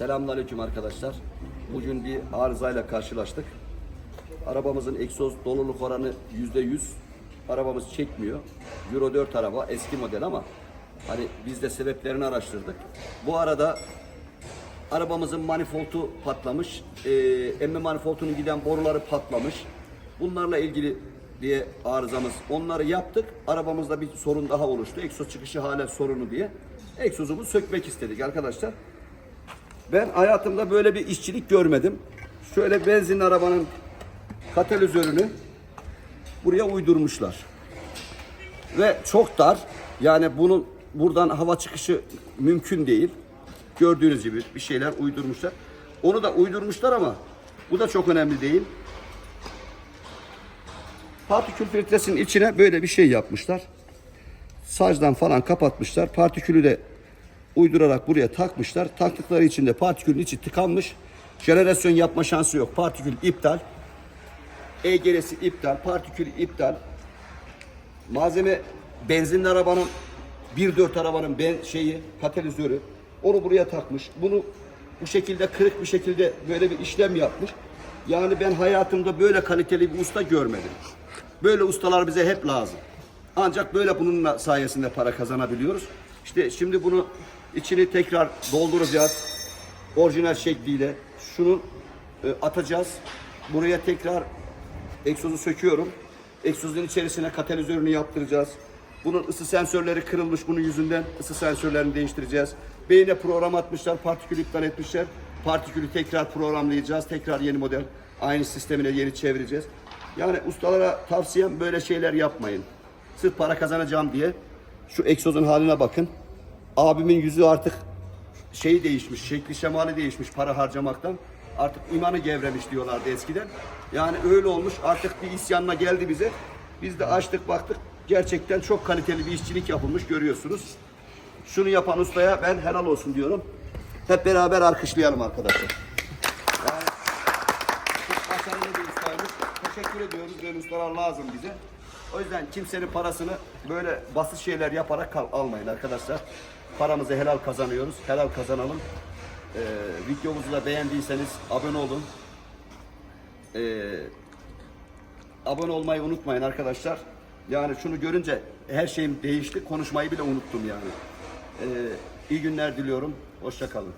Selamünaleyküm arkadaşlar. Bugün bir arızayla karşılaştık. Arabamızın egzoz doluluk oranı yüzde yüz. Arabamız çekmiyor. Euro 4 araba eski model ama hani biz de sebeplerini araştırdık. Bu arada arabamızın manifoldu patlamış. Ee, emme manifoldunun giden boruları patlamış. Bunlarla ilgili diye arızamız. Onları yaptık. Arabamızda bir sorun daha oluştu. Egzoz çıkışı hala sorunu diye. Egzozumuzu sökmek istedik arkadaşlar. Ben hayatımda böyle bir işçilik görmedim. Şöyle benzin arabanın katalizörünü buraya uydurmuşlar. Ve çok dar. Yani bunun buradan hava çıkışı mümkün değil. Gördüğünüz gibi bir şeyler uydurmuşlar. Onu da uydurmuşlar ama bu da çok önemli değil. Partikül filtresinin içine böyle bir şey yapmışlar. Sacdan falan kapatmışlar. Partikülü de uydurarak buraya takmışlar. Taktıkları için de partikülün içi tıkanmış. Jenerasyon yapma şansı yok. Partikül iptal. EGR'si iptal. Partikül iptal. Malzeme benzinli arabanın 1.4 arabanın ben şeyi katalizörü. Onu buraya takmış. Bunu bu şekilde kırık bir şekilde böyle bir işlem yapmış. Yani ben hayatımda böyle kaliteli bir usta görmedim. Böyle ustalar bize hep lazım. Ancak böyle bunun sayesinde para kazanabiliyoruz. İşte şimdi bunu içini tekrar dolduracağız. Orijinal şekliyle. Şunu e, atacağız. Buraya tekrar egzozu söküyorum. Egzozun içerisine katalizörünü yaptıracağız. Bunun ısı sensörleri kırılmış bunun yüzünden. ısı sensörlerini değiştireceğiz. Beyine program atmışlar, partikül iptal etmişler. Partikülü tekrar programlayacağız. Tekrar yeni model aynı sistemine yeni çevireceğiz. Yani ustalara tavsiyem böyle şeyler yapmayın. Sırf para kazanacağım diye. Şu egzozun haline bakın. Abimin yüzü artık şeyi değişmiş, şekli şemali değişmiş para harcamaktan. Artık imanı gevremiş diyorlardı eskiden. Yani öyle olmuş. Artık bir isyanla geldi bize. Biz de açtık baktık. Gerçekten çok kaliteli bir işçilik yapılmış görüyorsunuz. Şunu yapan ustaya ben helal olsun diyorum. Hep beraber alkışlayalım arkadaşlar. Yani çok başarılı bir ustaymış. Teşekkür ediyoruz. Böyle ustalar lazım bize. O yüzden kimsenin parasını böyle basit şeyler yaparak almayın arkadaşlar. Paramızı helal kazanıyoruz. Helal kazanalım. Ee, videomuzu da beğendiyseniz abone olun. Ee, abone olmayı unutmayın arkadaşlar. Yani şunu görünce her şeyim değişti. Konuşmayı bile unuttum yani. Ee, iyi günler diliyorum. Hoşça kalın.